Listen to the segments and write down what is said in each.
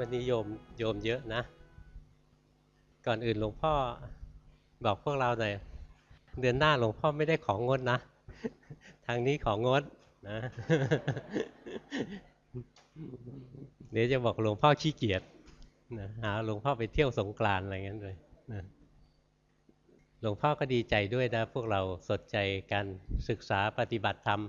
วันนี้โยมโยมเยอะนะ ก่อนอื่นหลวงพ่อบอกพวกเราหน่อยเดือนหน้าหลวงพ่อไม่ได้ของงดนะ ทางนี้ของงดนะ เดี๋ยวจะบอกหลวงพ่อขี้เกียจนะหาหลวงพ่อไปเที่ยวสงกรานอะไรเงี้ยเลยนะหลวงพ่อก็ดีใจด้วยนะ พวกเราสนใจการศึกษาปฏิบัติธรรม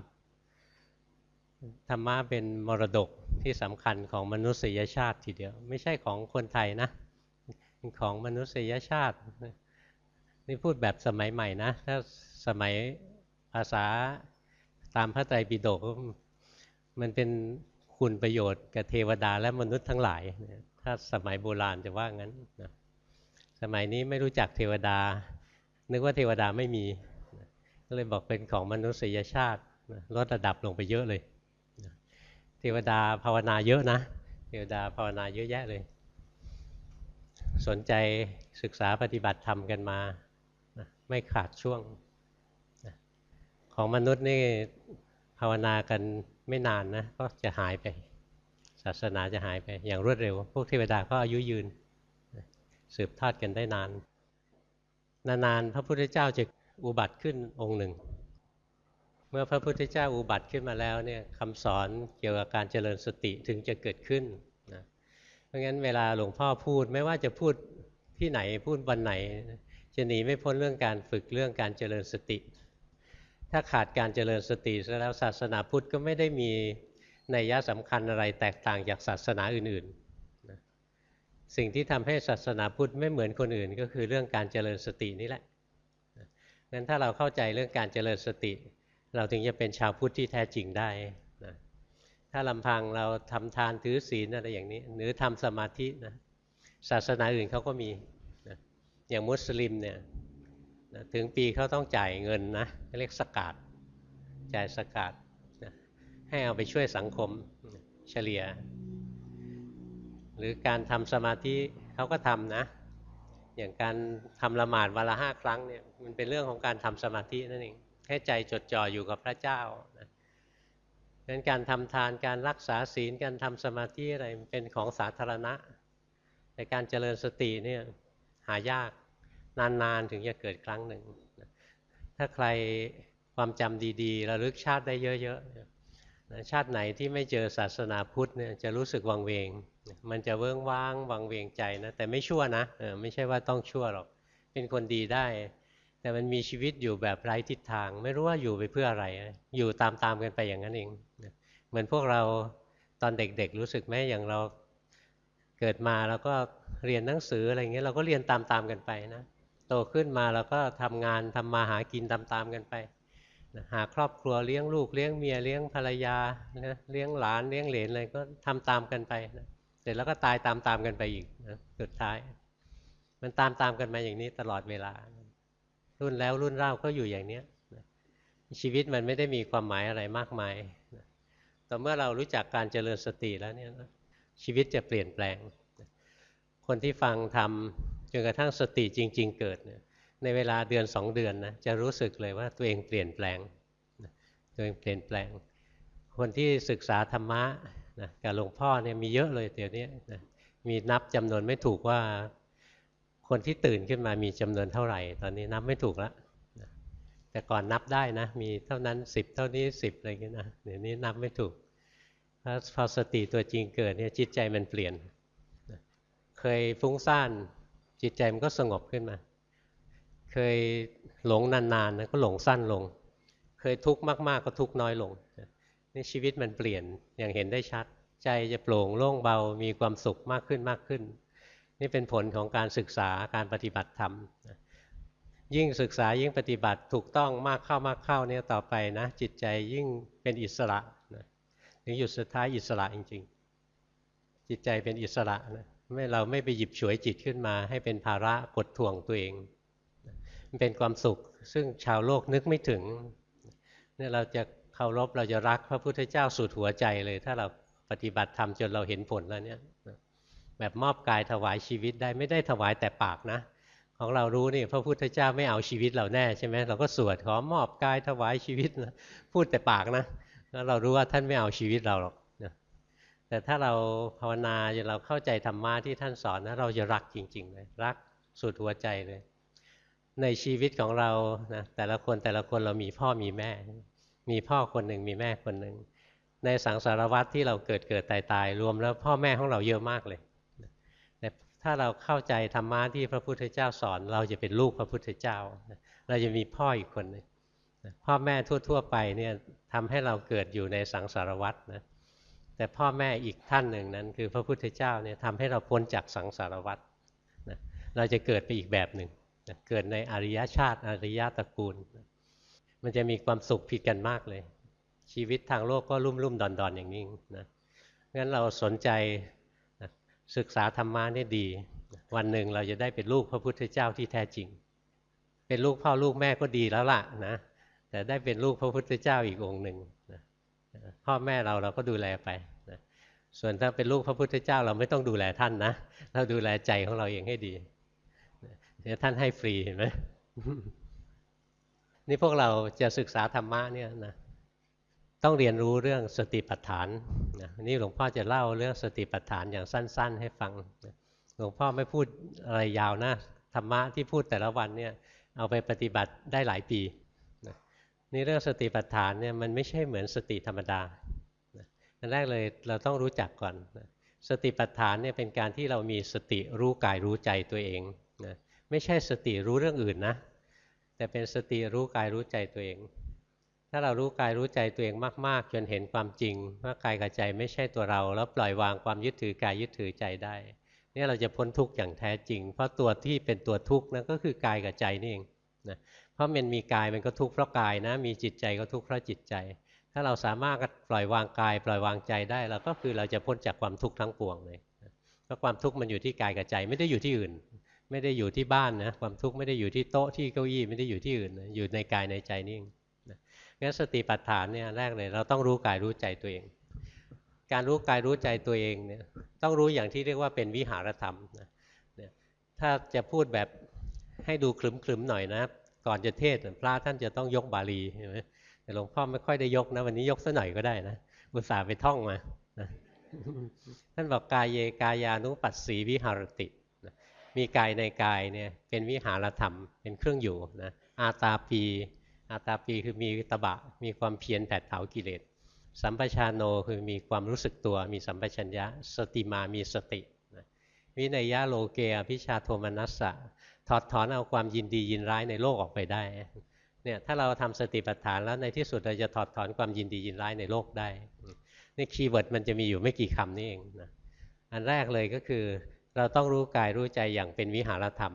ธรรมะเป็นมรดก ที่สำคัญของมนุษยชาติทีเดียว ไม่ใช่ของคนไทยนะของมนุษยชาตินี่พูดแบบสมัยใหม่นะ ถ้าสมัยภาษาตามพระไตรปิฎกมันเป็นคุณประโยชน์กับเทวดาและมนุษย์ทั้งหลาย ถ้าสมัยโบราณจะว่างั้นนะสมัยนี้ไม่รู้จักเทวดา นึกว่าเทวดาไม่มี ก็เลยบอกเป็นของมนุษยชาติลดระดับลงไปเยอะเลย เทวดาภาวนาเยอะนะ เทวดาภาวนาเยอะแยะเลย สนใจศึกษาปฏิบัติธรรมกันมาไม่ขาดช่วง ของมนุษย์นี่ภาวนากันไม่นานนะก็จะหายไป ศาสนาจะหายไปอย่างรวดเร็ว พวกเทวดาก็อายุยืน สืบทอดกันได้นาน นานๆพระพุทธเจ้าจะอุบัติขึ้นองค์หนึ่ง เมื่อพระพุทธเจ้าอุบัติขึ้นมาแล้วเนี่ยคำสอนเกี่ยวกับการเจริญสติถึงจะเกิดขึ้นนะเพราะงั้นเวลาหลวงพ่อพูดไม่ว่าจะพูดที่ไหนพูดวันไหน จะหนีไม่พ้นเรื่องการฝึกเรื่องการเจริญสติ ถ้าขาดการเจริญสติแล้วศาสนาพุทธก็ไม่ได้มีนัยยะสำคัญอะไรแตกต่างจากศาสนาอื่นๆนะสิ่งที่ทำให้ศาสนาพุทธไม่เหมือนคนอื่น ก็คือเรื่องการเจริญสตินี่แหละงั้นถ้าเราเข้าใจเรื่องการเจริญสติ เราถึงจะเป็นชาวพุทธที่แท้จริงได้นะถ้าลำพังเราทำทานถือศีลอะไรอย่างนี้ หรือทำสมาธินะศาสนาอื่นเขาก็มีนะอย่างมุสลิมเนี่ยนะถึงปีเขาต้องจ่ายเงินนะเรียกสกาดจ่ายสกาดนะให้เอาไปช่วยสังคมเฉลี่ย หรือการทำสมาธิเขาก็ทำนะ อย่างการทำละหมาดวันละห้าครั้งเนี่ยมันเป็นเรื่องของการทำสมาธินั่นเอง ให้ใจจดจ่ออยู่กับพระเจ้านะงั้นการทำทานการรักษาศีลการทำสมาธิอะไรเป็นของสาธารณะ แต่การเจริญสติเนี่ยหายากนานๆถึงจะเกิดครั้งหนึ่ง ถ้าใครความจำดีๆระลึกชาติได้เยอะๆชาติไหนที่ไม่เจอศาสนาพุทธเนี่ยจะรู้สึกวังเวง มันจะเวิ้งว้างวังเวงใจนะแต่ไม่ชั่วนะไม่ใช่ว่าต้องชั่วหรอก เป็นคนดีได้ แต่มันมีชีวิตอยู่แบบไร้ทิศทาง ไม่รู้ว่าอยู่ไปเพื่ออะไร อยู่ตามๆกันไปอย่างนั้นเองเหมือนพวกเราตอนเด็กๆ รู้สึกไหมอย่างเราเกิดมาแล้วก็เรียนหนังสืออะไรเงี้ยเราก็เรียนตามๆกันไปนะโตขึ้นมาเราก็ทำงานทำมาหากินตามๆกันไปหาครอบครัวเลี้ยงลูกเลี้ยงเมียเลี้ยงภรรยาเลี้ยงหลานเลี้ยงเหลนอะไรก็ทำตามกันไปนะเสร็จแล้วก็ตายตามๆกันไปอีกนะสุดท้าย มันตามๆกันมาอย่างนี้ตลอดเวลา รุ่นแล้วรุ่นเล่าก็อยู่อย่างเนี้ยชีวิตมันไม่ได้มีความหมายอะไรมากมายแต่เมื่อเรารู้จักการเจริญสติแล้วเนี่ยชีวิตจะเปลี่ยนแปลง คนที่ฟังทำจนกระทั่งสติจริง ๆ เกิดเนี่ยในเวลาเดือนสองเดือนนะจะรู้สึกเลยว่าตัวเองเปลี่ยนแปลงตัวเองเปลี่ยนแปลง คนที่ศึกษาธรรมะนะกับหลวงพ่อเนี่ยมีเยอะเลยเดี๋ยวนี้นะมีนับจำนวนไม่ถูกว่า คนที่ตื่นขึ้นมามีจำนวนเท่าไหร่ ตอนนี้นับไม่ถูกแล้วแต่ก่อนนับได้นะ มีเท่านั้นสิบเท่านี้สิบอะไรเงี้ยนะเดี๋ยวนี้นับไม่ถูกพอสติตัวจริงเกิดเนี่ยจิตใจมันเปลี่ยน เคยฟุ้งซ่านจิตใจมันก็สงบขึ้นมา เคยหลงนานๆนะก็หลงสั้นลง เคยทุกข์มากๆก็ทุกข์น้อยลงนี่ชีวิตมันเปลี่ยนอย่างเห็นได้ชัด ใจจะโปร่งโล่งเบามีความสุขมากขึ้นมากขึ้น นี่เป็นผลของการศึกษาการปฏิบัติธรรมยิ่งศึกษายิ่งปฏิบัติถูกต้องมากเข้ามากเข้าเนี่ยต่อไปนะ จิตใจยิ่งเป็นอิสระถึงหยุดสุดท้ายอิสระจริง ๆ จิตใจเป็นอิสระนะไม่เราไม่ไปหยิบฉวยจิตขึ้นมา ให้เป็นภาระกดท่วงตัวเองมันเป็นความสุข ซึ่งชาวโลกนึกไม่ถึงเนี่ยเราจะเคารพเราจะรักพระพุทธเจ้าสุดหัวใจเลย ถ้าเราปฏิบัติธรรมจนเราเห็นผลแล้วเนี่ย แบบมอบกายถวายชีวิตได้ไม่ได้ถวายแต่ปากนะ ของเรารู้นี่พระพุทธเจ้าไม่เอาชีวิตเราแน่ใช่ไหมเราก็สวดขอมอบกายถวายชีวิตนะพูดแต่ปากนะแล้วเรารู้ว่าท่านไม่เอาชีวิตเราหรอกนะแต่ถ้าเราภาวนาจนเราเข้าใจธรรมะที่ท่านสอนนะเราจะรักจริงๆเลยรักสุดหัวใจเลย ในชีวิตของเรานะแต่ละคนแต่ละคนเรามีพ่อมีแม่ มีพ่อคนหนึ่งมีแม่คนหนึ่งในสังสารวัตรที่เราเกิดเกิดตายตายรวมแล้วพ่อแม่ของเราเยอะมากเลย ถ้าเราเข้าใจธรรมะที่พระพุทธเจ้าสอน เราจะเป็นลูกพระพุทธเจ้า เราจะมีพ่ออีกคนนึงพ่อแม่ทั่ว ๆ ไปเนี่ยทำให้เราเกิดอยู่ในสังสารวัตรนะแต่พ่อแม่อีกท่านหนึ่งนั้น คือพระพุทธเจ้าเนี่ยทำให้เราพ้นจากสังสารวัตรนะเราจะเกิดไปอีกแบบหนึ่งนะเกิดในอริยชาติอริยตระกูลมันจะมีความสุขผิดกันมากเลย ชีวิตทางโลกก็รุ่มรุ่มดอนดอนอย่างนี้นะงั้นเราสนใจ ศึกษาธรรมะนี่ดี วันหนึ่งเราจะได้เป็นลูกพระพุทธเจ้าที่แท้จริง เป็นลูกพ่อลูกแม่ก็ดีแล้วล่ะนะแต่ได้เป็นลูกพระพุทธเจ้าอีกองค์หนึ่งนะพ่อแม่เราเราก็ดูแลไปนะส่วนถ้าเป็นลูกพระพุทธเจ้าเราไม่ต้องดูแลท่านนะเราดูแลใจของเราเองให้ดีเดี๋ยวท่านให้ฟรีเห็นไหมนี่พวกเราจะศึกษาธรรมะเนี่ยนะ ต้องเรียนรู้เรื่องสติปัฏฐานนะนี่หลวงพ่อจะเล่าเรื่องสติปัฏฐานอย่างสั้น ๆ ให้ฟังหลวงพ่อไม่พูดอะไรยาวนะธรรมะที่พูดแต่ละวันเนี่ยเอาไปปฏิบัติได้หลายปีนี่เรื่องสติปัฏฐานเนี่ยมันไม่ใช่เหมือนสติธรรมดาอันแรกเลยเราต้องรู้จักก่อนสติปัฏฐานเนี่ยเป็นการที่เรามีสติรู้กายรู้ใจตัวเองนะไม่ใช่สติรู้เรื่องอื่นนะแต่เป็นสติรู้กายรู้ใจตัวเอง ถ้าเรารู้กายรู้ใจตัวเองมาก ๆ จนเห็นความจริง ว่ากายกับใจไม่ใช่ตัวเรา แล้วปล่อยวางความยึดถือกายยึดถือใจได้เนี่ยเราจะพ้นทุกข์อย่างแท้จริง เพราะตัวที่เป็นตัวทุกข์นั่นก็คือกายกับใจนี่เองนะเพราะมันมีกายมันก็ทุกข์เพราะกายนะ มีจิตใจก็ทุกข์เพราะจิตใจ ถ้าเราสามารถปล่อยวางกาย ปล่อยวางใจได้เราก็คือเราจะพ้นจากความทุกข์ทั้งปวงเลยเพราะความทุกข์มันอยู่ที่กายกับใจไม่ได้อยู่ที่อื่น ไม่ได้อยู่ที่บ้านนะความทุกข์ไม่ได้อยู่ที่โต๊ะที่เก้าอี้ไม่ได้อยู่ที่อื่น อยู่ในกายในใจนี่งั้ งั้นสติปัฏฐานเนี่ยแรกเลยเราต้องรู้กายรู้ใจตัวเอง การรู้กายรู้ใจตัวเองเนี่ยต้องรู้อย่างที่เรียกว่าเป็นวิหารธรรมนะถ้าจะพูดแบบให้ดูคลึมๆหน่อยนะ ก่อนจะเทศพระท่านจะต้องยกบาลีใช่ไหมแต่หลวงพ่อไม่ค่อยได้ยกนะวันนี้ยกสัหน่อยก็ได้นะอุตส่าห์ไปท่องมาท่านบอกกายเยกายานุปัสสีวิหารติมีกายในกายเนี่ยเป็นวิหารธรรมเป็นเครื่องอยู่นะอาตาปี อาตาปีคือมีตบะ มีความเพียรแผดเผากิเลส สัมปชานโนคือมีความรู้สึกตัว มีสัมปชัญญะ สติมามีสติวินัยยะโลเกอภิชาโทมนัสสะถอดถอนเอาความยินดียินร้ายในโลกออกไปได้เนี่ยถ้าเราทำสติปัฏฐานแล้วในที่สุดเราจะถอดถอนความยินดียินร้ายในโลกได้นี่คีย์เวิร์ดมันจะมีอยู่ไม่กี่คำนี่เองนะอันแรกเลยก็คือ เราต้องรู้กายรู้ใจอย่างเป็นวิหารธรรม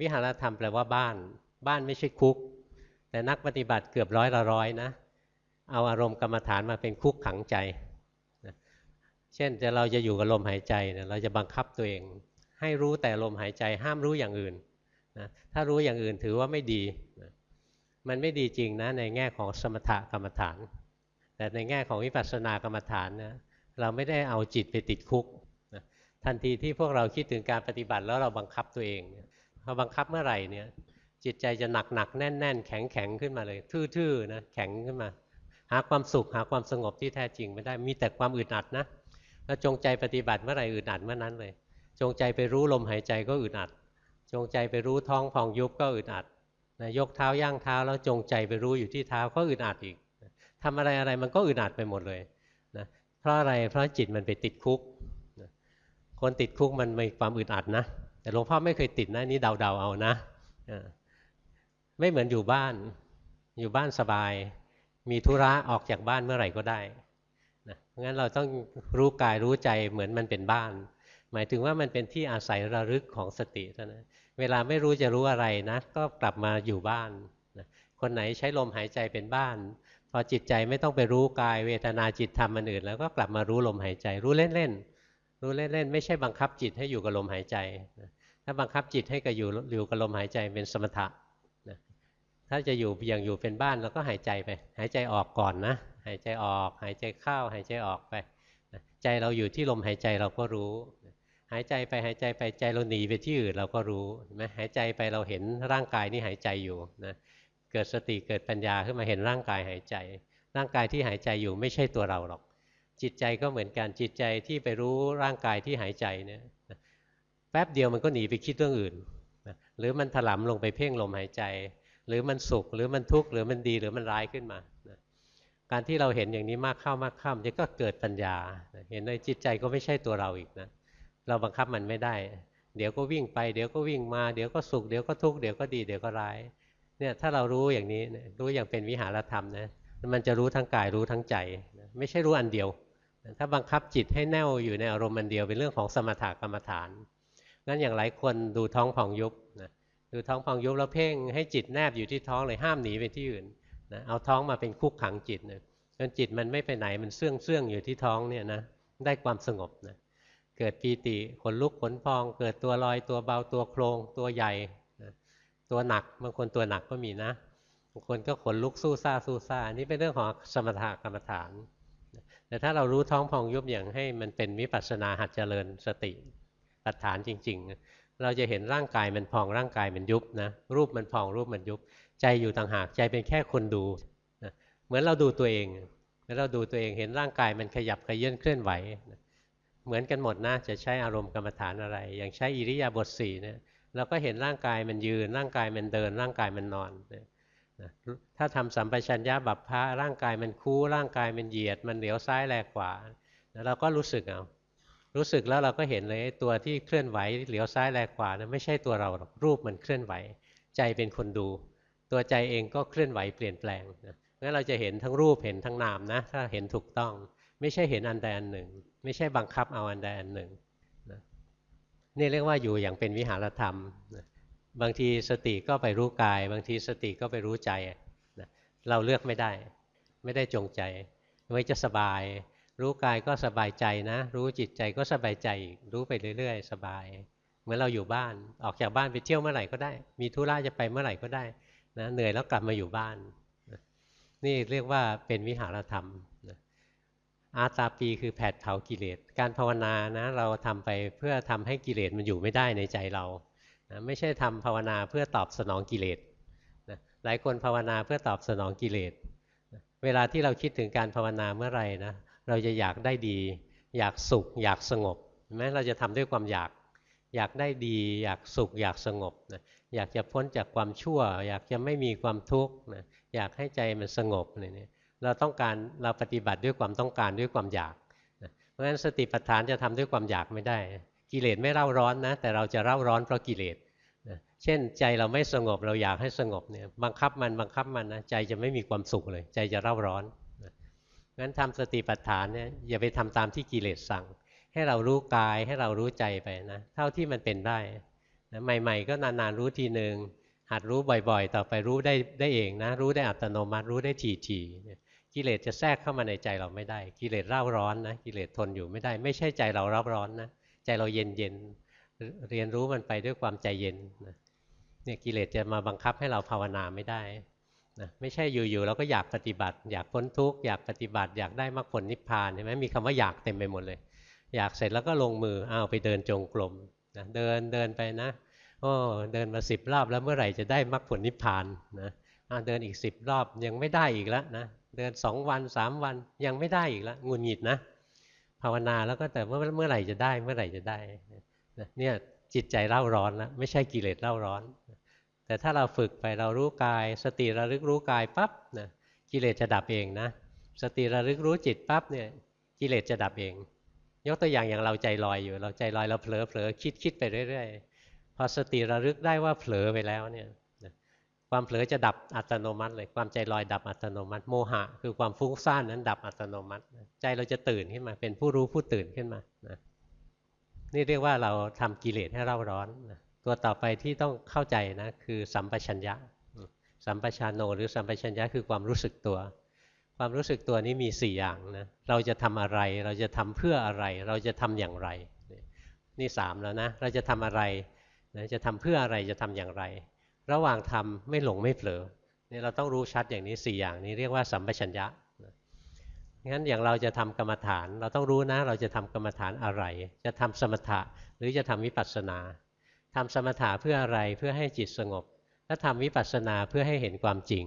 วิหารธรรมแปลว่าบ้าน บ้านไม่ใช่คุก แต่นักปฏิบัติเกือบร้อยละร้อยนะเอาอารมณ์กรรมฐานมาเป็นคุกขังใจเช่นจะเราจะอยู่กับลมหายใจเราจะบังคับตัวเอง ให้รู้แต่ลมหายใจห้ามรู้อย่างอื่นนะถ้ารู้อย่างอื่นถือว่าไม่ดีนะมันไม่ดีจริงนะในแง่ของสมถกรรมฐาน แต่ในแง่ของวิปัสสนากรรมฐานนะเราไม่ได้เอาจิตไปติดคุกนะทันทีที่พวกเราคิดถึงการปฏิบัติแล้วเราบังคับตัวเองพอบังคับเมื่อไหร่เนี่ย จิตใจจะหนักหนักแน่นแน่นแข็งแข็งขึ้นมาเลย ทื่อๆนะแข็งขึ้นมา หาความสุขหาความสงบที่แท้จริงไม่ได้มีแต่ความอึดอัดนะแล้วจงใจปฏิบัติเมื่อไหร่อึดอัดเมื่อนั้นเลย จงใจไปรู้ลมหายใจก็อึดอัด จงใจไปรู้ท้องพองยุบก็อึดอัดนะยกเท้าย่างเท้าแล้วจงใจไปรู้อยู่ที่เท้าก็อึดอัดอีกทำอะไรอะไรมันก็อึดอัดไปหมดเลยนะเพราะอะไรเพราะจิตมันไปติดคุกนะคนติดคุกมันมีความอึดอัดนะแต่หลวงพ่อไม่เคยติดนะนี่เดาๆเอานะ ไม่เหมือนอยู่บ้าน อยู่บ้านสบาย มีธุระออกจากบ้านเมื่อไหร่ก็ได้นะงั้นเราต้องรู้กายรู้ใจเหมือนมันเป็นบ้าน หมายถึงว่ามันเป็นที่อาศัยระลึกของสติเท่านั้นเวลาไม่รู้จะรู้อะไรนะ ก็กลับมาอยู่บ้านนะคนไหนใช้ลมหายใจเป็นบ้าน พอจิตใจไม่ต้องไปรู้กายเวทนาจิตธรรมมันอื่น แล้วก็กลับมารู้ลมหายใจ รู้เล่นๆรู้เล่นๆไม่ใช่บังคับจิตให้อยู่กับลมหายใจถ้าบังคับจิตให้กับอยู่อยู่กับลมหายใจเป็นสมถะ ถ้าจะอยู่อย่างอยู่เป็นบ้านเราก็หายใจไป หายใจออกก่อนนะ หายใจออก หายใจเข้า หายใจออกไป ใจเราอยู่ที่ลมหายใจเราก็รู้ หายใจไปหายใจไปใจเราหนีไปที่อื่นเราก็รู้เห็นไหมหายใจไปเราเห็นร่างกายนี่หายใจอยู่นะ เกิดสติเกิดปัญญาขึ้นมาเห็นร่างกายหายใจ ร่างกายที่หายใจอยู่ไม่ใช่ตัวเราหรอก จิตใจก็เหมือนกันจิตใจที่ไปรู้ร่างกายที่หายใจเนี่ยแป๊บเดียวมันก็หนีไปคิดเรื่องอื่น หรือมันถลำลงไปเพ่งลมหายใจ หรือมันสุขหรือมันทุกข์หรือมันดีหรือมันร้ายขึ้นมานะการที่เราเห็นอย่างนี้มากเข้ามากเข้ามันก็เกิดปัญญา เห็นในจิตใจก็ไม่ใช่ตัวเราอีกนะ เราบังคับมันไม่ได้ เดี๋ยวก็วิ่งไป เดี๋ยวก็วิ่งมา เดี๋ยวก็สุข เดี๋ยวก็ทุกข์ เดี๋ยวก็ดี เดี๋ยวก็ร้าย เนี่ยถ้าเรารู้อย่างนี้ รู้อย่างเป็นวิหารธรรมนะ มันจะรู้ทั้งกายรู้ทั้งใจ ไม่ใช่รู้อันเดียว ถ้าบังคับจิตให้แน่วอยู่ในอารมณ์อันเดียวเป็นเรื่องของสมถกรรมฐาน งั้นอย่างหลายคนดูท้องผ่องยุบ ดูท้องผ่องยุบแล้วเพ่งให้จิตแนบอยู่ที่ท้องเลยห้ามหนีไปที่อื่นนะเอาท้องมาเป็นคุกขังจิตนะจนจิตมันไม่ไปไหนมันเสื่องเสื่องอยู่ที่ท้องเนี่ยนะได้ความสงบนะเกิดปีติขนลุกขนพอง เกิดตัวลอยตัวเบาตัวโครงตัวใหญ่ตัวหนักบางคนตัวหนักก็มีนะบางคนก็ขนลุกสู้ซ่าสู้ซ่านี่เป็นเรื่องของสมถะกรรมฐานแต่ถ้าเรารู้ท้องพองยุบอย่างให้มันเป็นวิปัสสนาหัดเจริญสติปัฏฐานจริง ๆ เราจะเห็นร่างกายมันพองร่างกายมันยุบนะรูปมันพองรูปมันยุบ ใจอยู่ต่างหากใจเป็นแค่คนดูนะเหมือนเราดูตัวเองเมื่อเราดูตัวเองเห็นร่างกายมันขยับขยื่นเคลื่อนไหวนะเหมือนกันหมดนะจะใช้อารมณ์กรรมฐานอะไร อย่างใช้อิริยาบถสี่เนี่ยเราก็เห็นร่างกายมันยืน ร่างกายมันเดิน ร่างกายมันนอนนะถ้าทำสัมปชัญญะบัพพะร่างกายมันคู่ร่างกายมันเหยียด มันเหลียวซ้ายแลกขวาเราก็รู้สึกเอา รู้สึกแล้วเราก็เห็นเลยตัวที่เคลื่อนไหวเหลียวซ้ายแลกขวานะไม่ใช่ตัวเราหรอกรูปมันเคลื่อนไหว ใจเป็นคนดู ตัวใจเองก็เคลื่อนไหวเปลี่ยนแปลงนะงั้นเราจะเห็นทั้งรูปเห็นทั้งนามนะถ้าเห็นถูกต้อง ไม่ใช่เห็นอันใดอันหนึ่ง ไม่ใช่บังคับเอาอันใดอันหนึ่งนะนี่เรียกว่าอยู่อย่างเป็นวิหารธรรมนะบางทีสติก็ไปรู้กาย บางทีสติก็ไปรู้ใจนะเราเลือกไม่ได้ ไม่ได้จงใจไว้จะสบาย รู้กายก็สบายใจนะ รู้จิตใจก็สบายใจรู้ไปเรื่อยๆ สบาย เหมือนเราอยู่บ้านออกจากบ้านไปเที่ยวเมื่อไหร่ก็ได้ มีธุระจะไปเมื่อไหร่ก็ได้นะเหนื่อยแล้วกลับมาอยู่บ้านนี่เรียกว่าเป็นวิหารธรรมอาตาปีคือแผดเผากิเลส การภาวนานะเราทำไปเพื่อทำให้กิเลสมันอยู่ไม่ได้ในใจเรานะไม่ใช่ทำภาวนาเพื่อตอบสนองกิเลสนะหลายคนภาวนาเพื่อตอบสนองกิเลสนะเวลาที่เราคิดถึงการภาวนาเมื่อไหร่นะ เราจะอยากได้ดี อยากสุข อยากสงบแม้เราจะทำด้วยความอยาก อยากได้ดี อยากสุข อยากสงบนะอยากจะพ้นจากความชั่ว อยากจะไม่มีความทุกข์นะอยากให้ใจมันสงบอะไรเนี่ยเราต้องการเราปฏิบัติด้วยความต้องการด้วยความอยากเพราะฉะนั้นสติปัฏฐานจะทำด้วยความอยากไม่ได้ กิเลสไม่เร่าร้อนนะแต่เราจะเร่าร้อนเพราะกิเลสเช่นใจเราไม่สงบเราอยากให้สงบเนี่ยบังคับมันบังคับมันนะใจจะไม่มีความสุขเลย ใจจะเร่าร้อน งั้นทำสติปัฏฐานเนี่ยอย่าไปทำตามที่กิเลสสั่ง ให้เรารู้กายให้เรารู้ใจไปนะเท่าที่มันเป็นได้นะใหม่ ๆ ก็นานๆรู้ทีหนึ่งหัดรู้บ่อยๆ ต่อไปรู้ได้ได้เองนะ รู้ได้อัตโนมัติรู้ได้ทีๆกิเลสจะแทรกเข้ามาในใจเราไม่ได้ กิเลสเร่าร้อนนะกิเลสทนอยู่ไม่ได้ ไม่ใช่ใจเราเร่าร้อนนะใจเราเย็นเย็นเรียนรู้มันไปด้วยความใจเย็นนะเนี่ยกิเลสจะมาบังคับให้เราภาวนาไม่ได้ นะไม่ใช่อยู่ๆเราก็อยากปฏิบัติ อยากพ้นทุกข์อยากปฏิบัติ อยากได้มรรคผลนิพพานเห็นไหมมีคำว่าอยากเต็มไปหมดเลย อยากเสร็จแล้วก็ลงมืออ้าวไปเดินจงกรมนะเดินเดินไปนะโอ้เดินมาสิบรอบแล้วเมื่อไหร่จะได้มรรคผลนิพพานนะเดินอีกสิบรอบยังไม่ได้อีกแล้วนะเดินสองวันสามวันยังไม่ได้อีกแล้วงุนหงิดนะภาวนาแล้วก็แต่เมื่อเมื่อไหร่จะได้เมื่อไหร่จะได้เนี่ยจิตใจเล่าร้อนแล้วไม่ใช่กิเลสเล่าร้อน แต่ถ้าเราฝึกไปเรารู้กาย สติระลึกรู้กายปั๊บนะกิเลสจะดับเองนะสติระลึกรู้จิตปั๊บเนี่ยกิเลสจะดับเอง ยกตัวอย่างอย่างเราใจลอยอยู่ เราใจลอยเราเผลอเผลอคิดคิดไปเรื่อยๆพอสติระลึกได้ว่าเผลอไปแล้วเนี่ยความเผลอจะดับอัตโนมัติเลยความใจลอยดับอัตโนมัติ โมหะ คือความฟุ้งซ่านนั้นดับอัตโนมัติ ใจเราจะตื่นขึ้นมา เป็นผู้รู้ผู้ตื่นขึ้นมานะนี่เรียกว่าเราทำกิเลสให้เร่าร้อนนะ ตัวต่อไปที่ต้องเข้าใจนะคือสัมปชัญญะ สัมปชานโนหรือสัมปชัญญะคือความรู้สึกตัว ความรู้สึกตัวนี้มีสี่อย่างนะเราจะทำอะไร เราจะทำเพื่ออะไร เราจะทำอย่างไร นี่สามแล้วนะ เราจะทำอะไรนะจะทำเพื่ออะไรจะทำอย่างไร ระหว่างทำไม่หลงไม่เผลอนี่เราต้องรู้ชัดอย่างนี้ 4 อย่างนี้เรียกว่าสัมปชัญญะงั้นอย่างเราจะทำกรรมฐาน เราต้องรู้นะ เราจะทำกรรมฐานอะไร จะทำสมถะหรือจะทำวิปัสสนา ทำสมถะเพื่ออะไรเพื่อให้จิตสงบ ถ้าทำวิปัสสนาเพื่อให้เห็นความจริง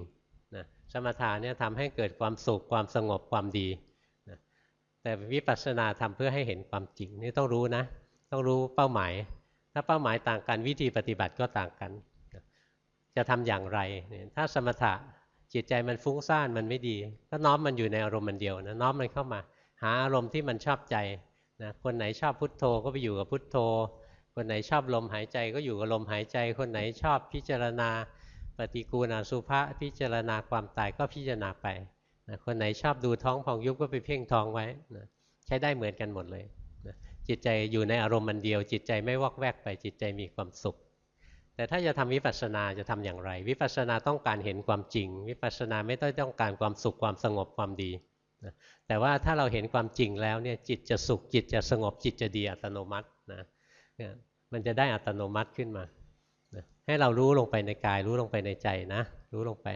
นะสมถะเนี่ยทำให้เกิดความสุขความสงบความดีนะแต่วิปัสสนาทำเพื่อให้เห็นความจริงนี่ต้องรู้นะ ต้องรู้เป้าหมาย ถ้าเป้าหมายต่างกันวิธีปฏิบัติก็ต่างกันจะทำอย่างไร ถ้าสมถะจิตใจมันฟุ้งซ่านมันไม่ดี ก็น้อมมันอยู่ในอารมณ์มันเดียวนะน้อมมันเข้ามา หาอารมณ์ที่มันชอบใจนะคนไหนชอบพุทโธก็ไปอยู่กับพุทโธ คนไหนชอบลมหายใจก็อยู่กับลมหายใจ คนไหนชอบพิจารณา ปฏิกูณาสุภาพิจารณาความตายก็พิจารณาไปนะคนไหนชอบดูท้องพองยุบก็ไปเพ่งท้องไว้นะใช้ได้เหมือนกันหมดเลยนะจิตใจอยู่ในอารมณ์มันเดียว จิตใจไม่วอกแวกไปจิตใจมีความสุข แต่ถ้าจะทำวิปัสสนาจะทำอย่างไร วิปัสสนาต้องการเห็นความจริง วิปัสสนาไม่ต้องต้องการความสุขความสงบความดีนะแต่ว่าถ้าเราเห็นความจริงแล้วเนี่ยจิตจะสุขจิตจะสงบจิตจะดีอัตโนมัตินะ มันจะได้อัตโนมัติขึ้นมานะให้เรารู้ลงไปในกาย รู้ลงไปในใจนะ รู้ลงไป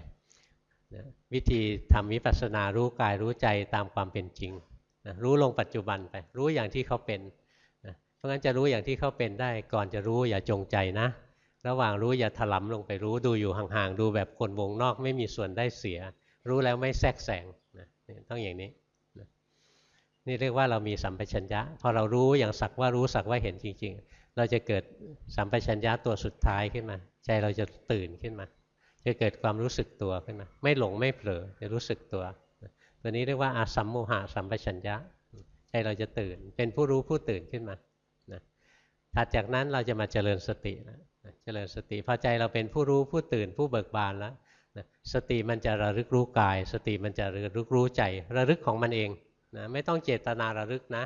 นะวิธีทำวิปัสสนารู้กายรู้ใจตามความเป็นจริงนะรู้ลงปัจจุบันไป รู้อย่างที่เขาเป็นนะเพราะงั้นจะรู้อย่างที่เขาเป็นได้ ก่อนจะรู้อย่าจงใจนะ ระหว่างรู้อย่าถลำลงไปรู้ดูอยู่ห่างๆดูแบบคนวงนอกไม่มีส่วนได้เสีย รู้แล้วไม่แทรกแซงนะต้องอย่างนี้นะนี่เรียกว่าเรามีสัมปชัญญะ พอเรารู้อย่างสักว่ารู้สักว่าเห็นจริง ๆ เราจะเกิดสัมปชัญญะตัวสุดท้ายขึ้นมา ใจเราจะตื่นขึ้นมา จะเกิดความรู้สึกตัวขึ้นมา ไม่หลงไม่เผลอจะรู้สึกตัว ตัวนี้เรียกว่าอาสัมโมหะสัมปชัญญะ ใจเราจะตื่น เป็นผู้รู้ผู้ตื่นขึ้นมาถัดจากนั้นเราจะมาเจริญสตินะเจริญสติพอใจเราเป็นผู้รู้ผู้ตื่นผู้เบิกบานแล้วสติมันจะระลึกรู้กาย สติมันจะระลึกรู้ใจ ระลึกของมันเองนะไม่ต้องเจตนาระลึกนะ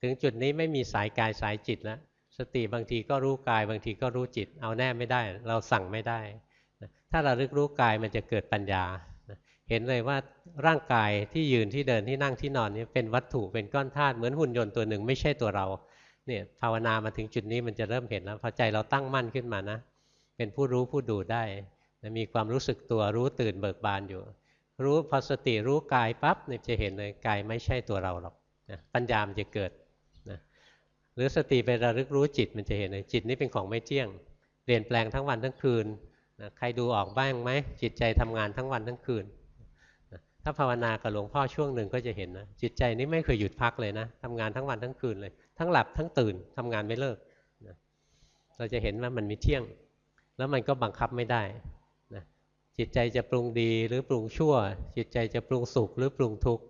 ถึงจุดนี้ไม่มีสายกายสายจิตแล้ว สติบางทีก็รู้กายบางทีก็รู้จิต เอาแน่ไม่ได้ เราสั่งไม่ได้ ถ้าเระลึกรู้กายมันจะเกิดปัญญา เห็นเลยว่าร่างกายที่ยืนที่เดินที่นั่งที่นอนนี่เป็นวัตถุเป็นก้อนธาตุเหมือนหุ่นยนต์ตัวหนึ่งไม่ใช่ตัวเราเนี่ยภาวนามาถึงจุดนี้มันจะเริ่มเห็นแล้วพอใจเราตั้งมั่นขึ้นมานะ เป็นผู้รู้ผู้ดูได้มีความรู้สึกตัวรู้ตื่นเบิกบานอยู่ รู้พอสติรู้กายปั๊บเนี่ยจะเห็นเลยกายไม่ใช่ตัวเราหรอกปัญญามันจะเกิด หรือสติไประลึกรู้จิตมันจะเห็นเลยจิตนี้เป็นของไม่เที่ยง เปลี่ยนแปลงทั้งวันทั้งคืนนะใครดูออกบ้างไหมจิตใจทำงานทั้งวันทั้งคืนถ้าภาวนากับหลวงพ่อช่วงหนึ่งก็จะเห็นนะจิตใจนี้ไม่เคยหยุดพักเลยนะทำงานทั้งวันทั้งคืนเลย ทั้งหลับทั้งตื่นทำงานไม่เลิกนะเราจะเห็นว่ามันไมีเที่ยง แล้วมันก็บังคับไม่ได้นะจิตใจจะปรุงดีหรือปรุงชั่ว จิตใจจะปรุงสุขหรือปรุงทุกข์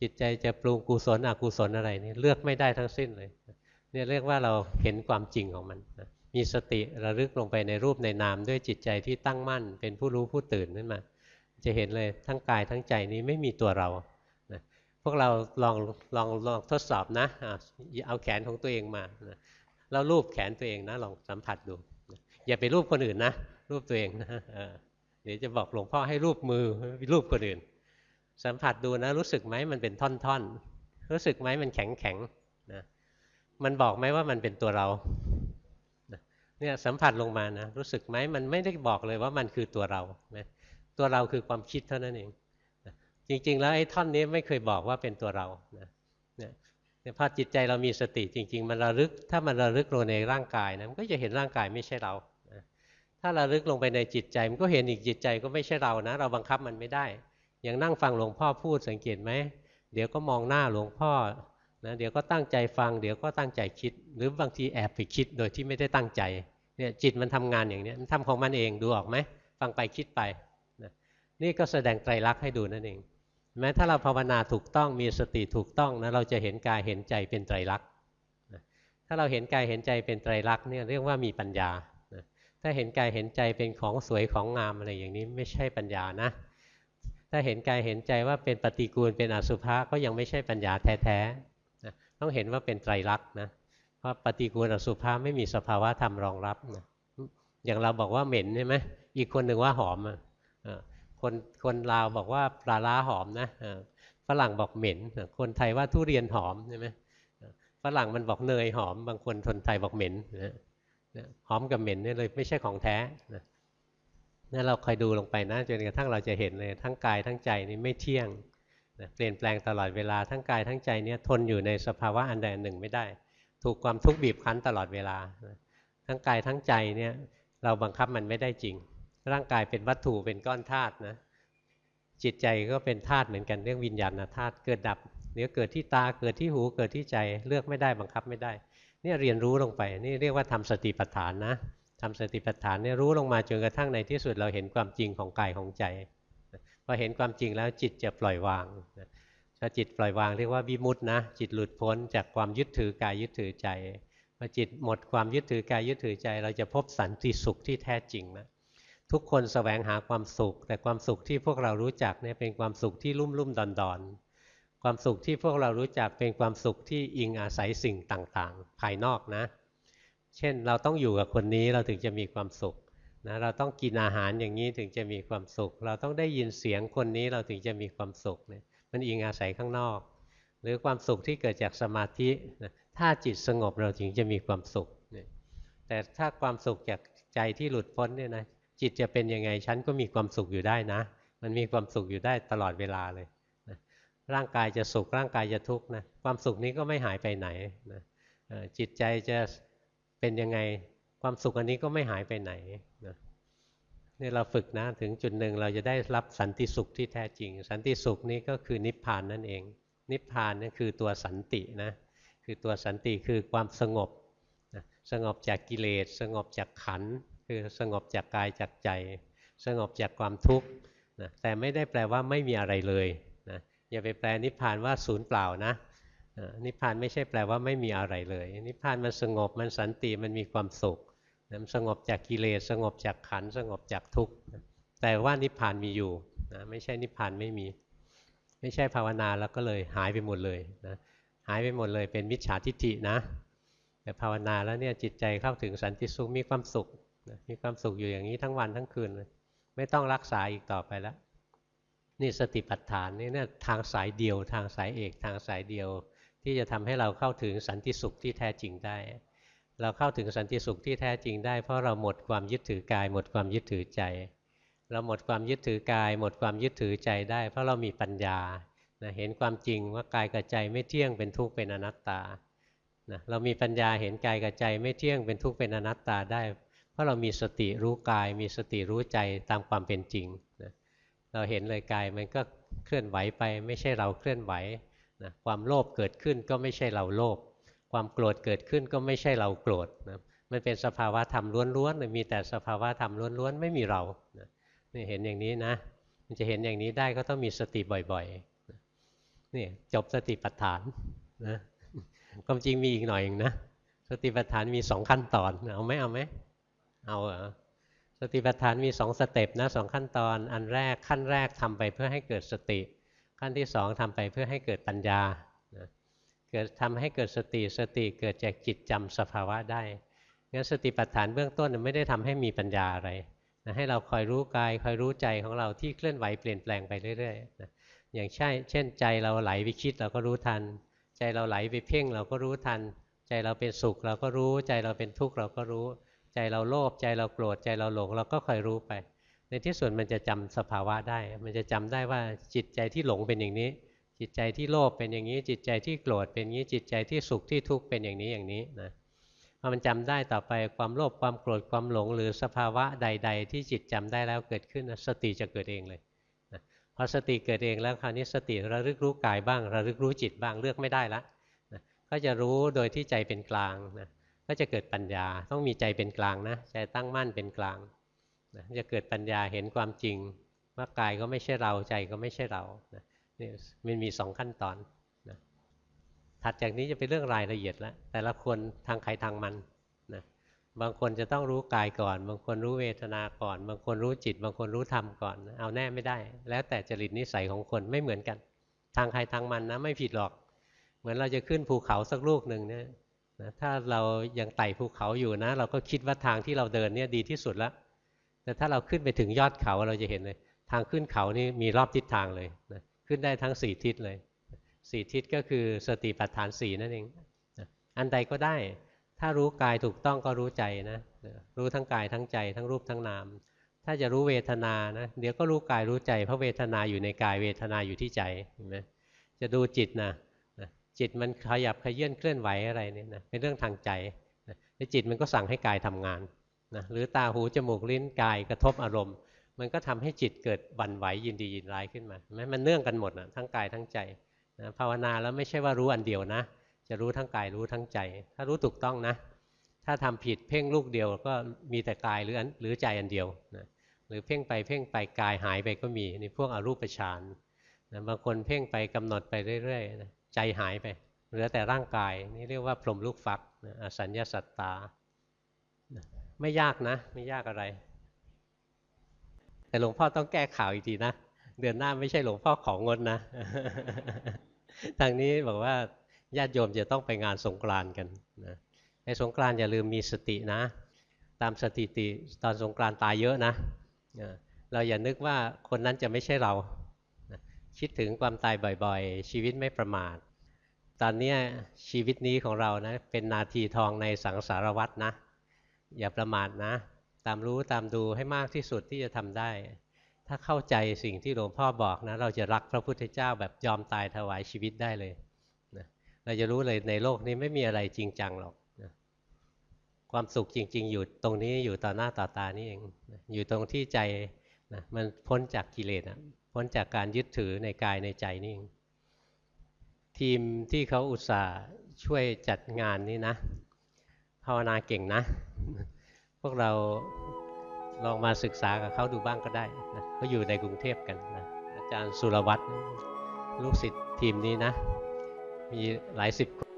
จิตใจจะปรุงกุศลอกุศลอะไรนี่เลือกไม่ได้ทั้งสิ้นเลย เนี่ยเรียกว่าเราเห็นความจริงของมันนะมีสติระลึกลงไปในรูปในนามด้วยจิตใจที่ตั้งมั่น เป็นผู้รู้ผู้ตื่นขึ้นมา จะเห็นเลยทั้งกายทั้งใจนี้ไม่มีตัวเรานะพวกเราลองลองลองทดสอบนะ เอาแขนของตัวเองมานะแล้วรูปแขนตัวเองนะลองสัมผัสดู อย่าไปรูปคนอื่นนะ รูปตัวเองนะเดี๋ยวจะบอกหลวงพ่อให้รูปมือรูปคนอื่น สัมผัสดูนะ รู้สึกไหมมันเป็นท่อนๆ รู้สึกไหมมันแข็งแข็ง มันบอกไหมว่ามันเป็นตัวเราเนี่ยสัมผัสลงมานะรู้สึกไหมมันไม่ได้บอกเลยว่ามันคือตัวเรานะตัวเราคือความคิดเท่านั้นเองจริง ๆ แล้วไอ้ท่อนนี้ไม่เคยบอกว่าเป็นตัวเรานะเนี่ยพอจิตใจเรามีสติจริง ๆ มันระลึกถ้ามันระลึกลงในร่างกายนะมันก็จะเห็นร่างกายไม่ใช่เราถ้าระลึกลงไปในจิตใจมันก็เห็นอีกจิตใจก็ไม่ใช่เรานะ เราบังคับมันไม่ได้ อย่างนั่งฟังหลวงพ่อพูดสังเกตไหมเดี๋ยวก็มองหน้าหลวงพ่อ นะเดี๋ยวก็ตั้งใจฟัง เดี๋ยวก็ตั้งใจคิด หรือบางทีแอบไปคิดโดยที่ไม่ได้ตั้งใจเนี่ยจิตมันทำงานอย่างนี้มันทำของมันเองดูออกไหมฟังไปคิดไปนี่ก็แสดงไตรลักษณ์ให้ดูนั่นเอง แม้ถ้าเราภาวนาถูกต้องมีสติถูกต้องนะเราจะเห็นกายเห็นใจเป็นไตรลักษณ์ถ้าเราเห็นกายเห็นใจเป็นไตรลักษณ์เนี่ยเรียกว่ามีปัญญาถ้าเห็นกายเห็นใจเป็นของสวยของงามอะไรอย่างนี้ไม่ใช่ปัญญานะ ถ้าเห็นกายเห็นใจว่าเป็นปฏิกูลเป็นอสุภะก็ยังไม่ใช่ปัญญาแท้ๆ ต้องเห็นว่าเป็นไตรลักษณ์นะเพราะปฏิกูลอสุภะไม่มีสภาวะธรรมรองรับนะอย่างเราบอกว่าเหม็นใช่ไหมอีกคนหนึ่งว่าหอมอะคนคนลาวบอกว่าปลาล้าหอมนะฝรั่งบอกเหม็น คนไทยว่าทุเรียนหอมใช่ไหมฝรั่งมันบอกเนยหอม บางคนคนไทยบอกเหม็นนะหอมกับเหม็นนี่เลยไม่ใช่ของแท้นะนี่เราคอยดูลงไปนะจนกระทั่งเราจะเห็นเลยทั้งกายทั้งใจนี่ไม่เที่ยง นะเปลี่ยนแปลงตลอดเวลาทั้งกายทั้งใจเนี่ยทนอยู่ในสภาวะอันใดอันหนึ่งไม่ได้ ถูกความทุกข์บีบคั้นตลอดเวลาทั้งกายทั้งใจเนี่ยเราบังคับมันไม่ได้จริง ร่างกายเป็นวัตถุเป็นก้อนธาตุนะจิตใจก็เป็นธาตุเหมือนกันเรื่องวิญญาณธาตุเกิดดับเดี๋ยวเกิดที่ตาเกิดที่หูเกิดที่ใจเลือกไม่ได้บังคับไม่ได้เนี่ยเรียนรู้ลงไปนี่เรียกว่าทำสติปัฏฐานนะทำสติปัฏฐานเนี่ยรู้ลงมาจนกระทั่งในที่สุดเราเห็นความจริงของกายของใจ พอเห็นความจริงแล้วจิตจะปล่อยวางถ้าจิตปล่อยวางเรียกว่าวิมุตนะจิตหลุดพ้นจากความยึดถือกายยึดถือใจพอจิตหมดความยึดถือกายยึดถือใจ เราจะพบสันติสุขที่แท้จริงนะทุกคนสแสวงหาความสุข แต่ความสุขที่พวกเรารู้จักเนี่ยเป็นความสุขที่ลุ่มลุ่มดอนดอนความสุขที่พวกเรารู้จักเป็นความสุขที่อิงอาศัยสิ่งต่างๆ ภายนอกนะ เช่นเราต้องอยู่กับคนนี้เราถึงจะมีความสุข นะเราต้องกินอาหารอย่างนี้ถึงจะมีความสุข เราต้องได้ยินเสียงคนนี้เราถึงจะมีความสุขเนี่ยมันอิงอาศัยข้างนอก หรือความสุขที่เกิดจากสมาธินะถ้าจิตสงบเราถึงจะมีความสุขเนี่ยแต่ถ้าความสุขจากใจที่หลุดพ้นเนี่ยนะจิตจะเป็นยังไงฉันก็มีความสุขอยู่ได้นะ มันมีความสุขอยู่ได้ตลอดเวลาเลยนะร่างกายจะสุขร่างกายจะทุกข์นะความสุขนี้ก็ไม่หายไปไหนนะจิตใจจะเป็นยังไง ความสุขอันนี้ก็ไม่หายไปไหนนะนี่เราฝึกนะถึงจุดหนึ่งเราจะได้รับสันติสุขที่แท้จริง สันติสุขนี้ก็คือนิพพานนั่นเอง นิพพานนั่คือตัวสันตินะคือตัวสันติคือความสงบนะสงบจากกิเลส สงบจากขันคือสงบจากกายจากใจ สงบจากความทุกข์นะแต่ไม่ได้แปลว่าไม่มีอะไรเลยนะอย่าไปแปลนิพพานว่าศูนย์เปล่านะ นิพพานไม่ใช่แปลว่าไม่มีอะไรเลย นิพพานมันสงบมันสันติมันมีความสุขนสงบจากกิเลสสงบจากขันสงบจากทุกข์แต่ว่านิพพานมีอยู่นะไม่ใช่นิพพานไม่มี ไม่ใช่ภาวนาแล้วก็เลยหายไปหมดเลยนะหายไปหมดเลยเป็นมิจฉาทิฏฐินะ แต่ภาวนาแล้วเนี่ยจิตใจเข้าถึงสันติสุขมีความสุขมีความสุขอยู่อย่างนี้ทั้งวันทั้งคืนเลยไม่ต้องรักษาอีกต่อไปแล้วนี่สติปัฏฐานนี่เนี่ยทางสายเดียว ทางสายเอก ทางสายเดียว ที่จะทำให้เราเข้าถึงสันติสุขที่แท้จริงได้ เราเข้าถึงสันติสุขที่แท้จริงได้ เพราะเราหมดความยึดถือกาย หมดความยึดถือใจ เราหมดความยึดถือกาย หมดความยึดถือใจได้ เพราะเรามีปัญญานะเห็นความจริงว่ากายกับใจไม่เที่ยงเป็นทุกข์เป็นอนัตตานะเรามีปัญญาเห็นกายกับใจไม่เที่ยงเป็นทุกข์เป็นอนัตตาได้ เพราะเรามีสติรู้กาย มีสติรู้ใจตามความเป็นจริงนะเราเห็นเลยกายมันก็เคลื่อนไหวไป ไม่ใช่เราเคลื่อนไหว นะความโลภเกิดขึ้นก็ไม่ใช่เราโลภความโกรธเกิดขึ้นก็ไม่ใช่เราโกรธนะมันเป็นสภาวะธรรมล้วนๆมีแต่สภาวะธรรมล้วนๆไม่มีเรานะนี่เห็นอย่างนี้นะ มันจะเห็นอย่างนี้ได้ก็ต้องมีสติบ่อยๆนี่จบสติปัฏฐานนะความจริงมีอีกหน่อยองนะสติปัฏฐานมีสองขั้นตอนเอาไหมเอาไหมเอาเหรอสติปัฏฐานมีสองสเต็ปนะสองขั้นตอนอันแรกขั้นแรกทำไปเพื่อให้เกิดสติ ขั้นที่สองทำไปเพื่อให้เกิดปัญญาเกิดทำให้เกิดสติสติเกิดจากจิตจำสภาวะได้งั้นสติปัฏฐานเบื้องต้นไม่ได้ทำให้มีปัญญาอะไรนะให้เราคอยรู้กายคอยรู้ใจของเราที่เคลื่อนไหวเปลี่ยนแปลงไปเรื่อยๆนะอย่างใช่ เช่น ใจเราไหลไปคิดเราก็รู้ทัน ใจเราไหลไปเพ่งเราก็รู้ทัน ใจเราเป็นสุขเราก็รู้ ใจเราเป็นทุกข์เราก็รู้ ใจเราโลภใจเราโกรธใจเราหลงเราก็คอยรู้ไป ในที่สุดมันจะจำสภาวะได้ มันจะจำได้ว่าจิตใจที่หลงเป็นอย่างนี้ จิตใจที่โลภเป็นอย่างนี้ จิตใจที่โกรธเป็นอย่างนี้ จิตใจที่สุขที่ทุกข์เป็นอย่างนี้อย่างนี้นะพอมันจำได้ต่อไปความโลภความโกรธความหลง หรือสภาวะใด ๆ ที่จิตจำได้แล้วเกิดขึ้นสติจะเกิดเองเลยนะพอสติเกิดเองแล้วคราวนี้สติระลึกรู้กายบ้าง ระลึกรู้จิตบ้างเลือกไม่ได้ละนะก็จะรู้โดยที่ใจเป็นกลางนะก็จะเกิดปัญญาต้องมีใจเป็นกลางนะใจตั้งมั่นเป็นกลาง นะจะเกิดปัญญาเห็นความจริงว่ากายก็ไม่ใช่เราใจก็ไม่ใช่เรานะนี่มันมีสองขั้นตอนนะถัดจากนี้จะเป็นเรื่องรายละเอียดแล้วแต่ละคนทางใครทางมันนะบางคนจะต้องรู้กายก่อน บางคนรู้เวทนาก่อน บางคนรู้จิต บางคนรู้ธรรมก่อน เอาแน่ไม่ได้ แล้วแต่จริตนิสัยของคนไม่เหมือนกัน ทางใครทางมันนะไม่ผิดหรอก เหมือนเราจะขึ้นภูเขาสักลูกหนึ่งเนี่ยนะถ้าเรายังไต่ภูเขาอยู่นะ เราก็คิดว่าทางที่เราเดินเนี่ยดีที่สุดแล้ว แต่ถ้าเราขึ้นไปถึงยอดเขาเราจะเห็นเลย ทางขึ้นเขานี่มีรอบทิศทางเลยนะขึ้นได้ทั้งสี่ทิศเลยสี่ทิศก็คือสติปัฏฐานสี่นั่นเองอันใดก็ได้ ถ้ารู้กายถูกต้องก็รู้ใจนะรู้ทั้งกายทั้งใจทั้งรูปทั้งนาม ถ้าจะรู้เวทนานะเดี๋ยวก็รู้กายรู้ใจเพราะเวทนาอยู่ในกายเวทนาอยู่ที่ใจเห็นไหมจะดูจิตนะจิตมันขยับขยื่นเคลื่อนไหวอะไรเนี่ยนะเป็นเรื่องทางใจแล้วจิตมันก็สั่งให้กายทำงาน นะหรือตาหูจมูกลิ้นกายกระทบอารมณ์ มันก็ทำให้จิตเกิดบันไหวยินดียินร้ายขึ้นมาไหมมันเนื่องกันหมดนะทั้งกายทั้งใจนะภาวนาแล้วไม่ใช่ว่ารู้อันเดียวนะ จะรู้ทั้งกายรู้ทั้งใจ ถ้ารู้ถูกต้องนะ ถ้าทำผิดเพ่งลูกเดียวก็มีแต่กายหรืออหรือใจอันเดียวนะหรือเพ่งไปเพ่งไปกายหายไปก็มีนี่พวกอรูปฌานนะบางคนเพ่งไปกำหนดไปเรื่อยๆนะใจหายไป เหลือแต่ร่างกายนี่เรียกว่าพรหมลูกฟักนะอสัญญาสัตตานะ ไม่ยากนะ ไม่ยากอะไร แต่หลวงพ่อต้องแก้ข่าวอีกทีนะ เดือนหน้าไม่ใช่หลวงพ่อของงดนะ ทางนี้บอกว่าญาติโยมจะต้องไปงานสงกรานต์กันนะในสงกรานต์อย่าลืมมีสตินะ ตามสถิติตอนสงกรานต์ตายเยอะนะ เราอย่านึกว่าคนนั้นจะไม่ใช่เรา คิดถึงความตายบ่อยๆ ชีวิตไม่ประมาท ตอนนี้ชีวิตนี้ของเรานะเป็นนาทีทองในสังสารวัตรนะ อย่าประมาทนะ ตามรู้ตามดูให้มากที่สุดที่จะทำได้ ถ้าเข้าใจสิ่งที่หลวงพ่อบอกนะ เราจะรักพระพุทธเจ้าแบบยอมตายถวายชีวิตได้เลยนะเราจะรู้เลยในโลกนี้ไม่มีอะไรจริงจังหรอกนะความสุขจริง ๆ อยู่ตรงนี้อยู่ต่อหน้าต่อตานี่เองนะอยู่ตรงที่ใจนะมันพ้นจากกิเลสนะพ้นจากการยึดถือในกายในใจนี่เองทีมที่เขาอุตส่าห์ช่วยจัดงานนี้นะ ภาวนาเก่งนะ พวกเราลองมาศึกษากับเขาดูบ้างก็ได้นะเขาอยู่ในกรุงเทพกันนะอาจารย์สุรวัตรลูกศิษย์ทีมนี้นะ มีหลายสิบคน